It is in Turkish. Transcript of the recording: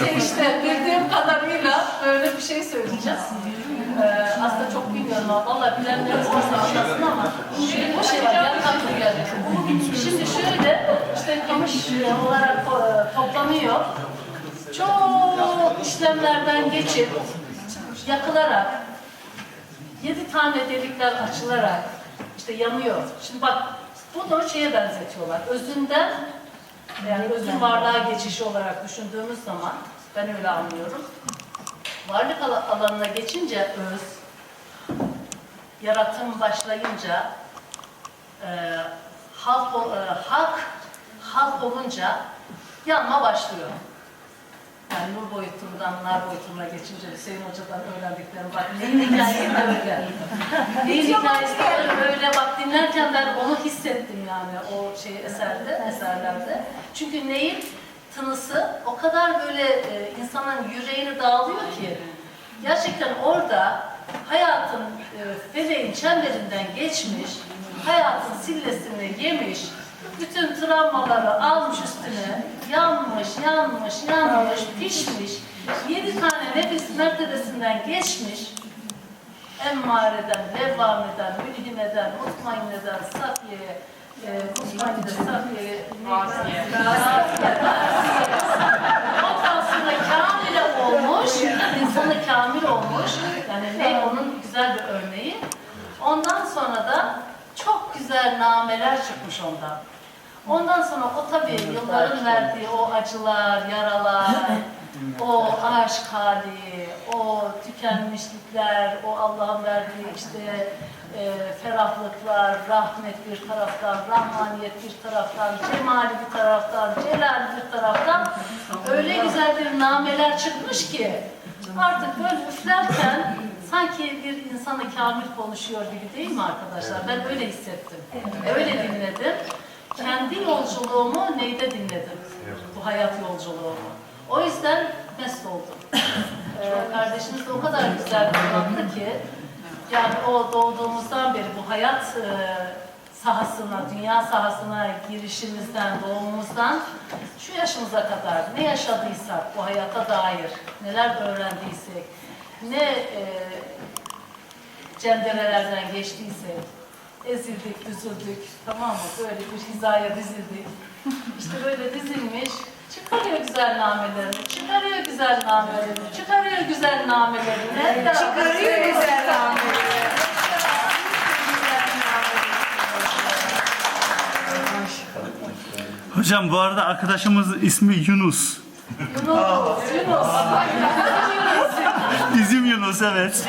Neyse işte bildiğim kadarıyla böyle bir şey söyleyeceğim. Ee, aslında çok bilmiyorum ama valla bilenleriniz varsa anlasın ama şöyle bir şey var. Yani aklıma geldi. Şimdi şöyle işte kamış olarak to- toplanıyor. Çok işlemlerden geçip yakılarak yedi tane delikler açılarak işte yanıyor. Şimdi bak bunu şeye benzetiyorlar. Özünden yani özün varlığa geçişi olarak düşündüğümüz zaman ben öyle anlıyorum. Varlık ala- alanına geçince öz, yaratım başlayınca e, halk, e, halk, halk olunca yanma başlıyor. Yani nur boyutundan nar boyutuna geçince Hüseyin Hoca'dan öğrendiklerim bak neyin hikayesi de öyle. neyin hikayesi de öyle, böyle bak dinlerken ben onu hissettim yani o şey eserde, eserlerde. Çünkü neyin tınısı o kadar böyle e, insanın yüreğini dağılıyor ki. Gerçekten orada hayatın e, feleğin çemberinden geçmiş, hayatın sillesini yemiş, bütün travmaları almış üstüne, yanmış, yanmış, yanmış, pişmiş, yedi tane nefis mertebesinden geçmiş, emmareden, levvameden, mülhimeden, mutmaineden, safiye, e, mutmainede, safiye, Asiye. Ondan sonra kamile olmuş, insanı kamil olmuş. Yani ne onun güzel bir örneği. Ondan sonra da çok güzel nameler çıkmış ondan. Ondan sonra o tabii yılların verdiği o acılar, yaralar, o aşk hali, o tükenmişlikler, o Allah'ın verdiği işte e, ferahlıklar, rahmet bir taraftan, rahmaniyet bir taraftan, cemali bir taraftan, celal bir taraftan öyle güzel bir nameler çıkmış ki artık böyle üflerken sanki bir insanı kamil konuşuyor gibi değil mi arkadaşlar? Ben öyle hissettim. Dinledim. Kendi yolculuğumu neyde dinledim? Bu hayat yolculuğumu. O yüzden mest oldum. Ee, kardeşimiz de o kadar güzel anlattı ki yani o doğduğumuzdan beri bu hayat e, sahasına, dünya sahasına girişimizden, doğumumuzdan şu yaşımıza kadar ne yaşadıysak bu hayata dair, neler öğrendiysek, ne e, cenderelerden geçtiysek, ezildik, düzüldük, tamam mı? Böyle bir hizaya dizildik. İşte böyle dizilmiş, çıkarıyor güzel namelerini, çıkarıyor güzel namelerini, çıkarıyor güzel namelerini. Çıkarıyor güzel nameleri. Hocam bu arada arkadaşımız ismi Yunus. Yunus, Yunus. Bizim Yunus evet.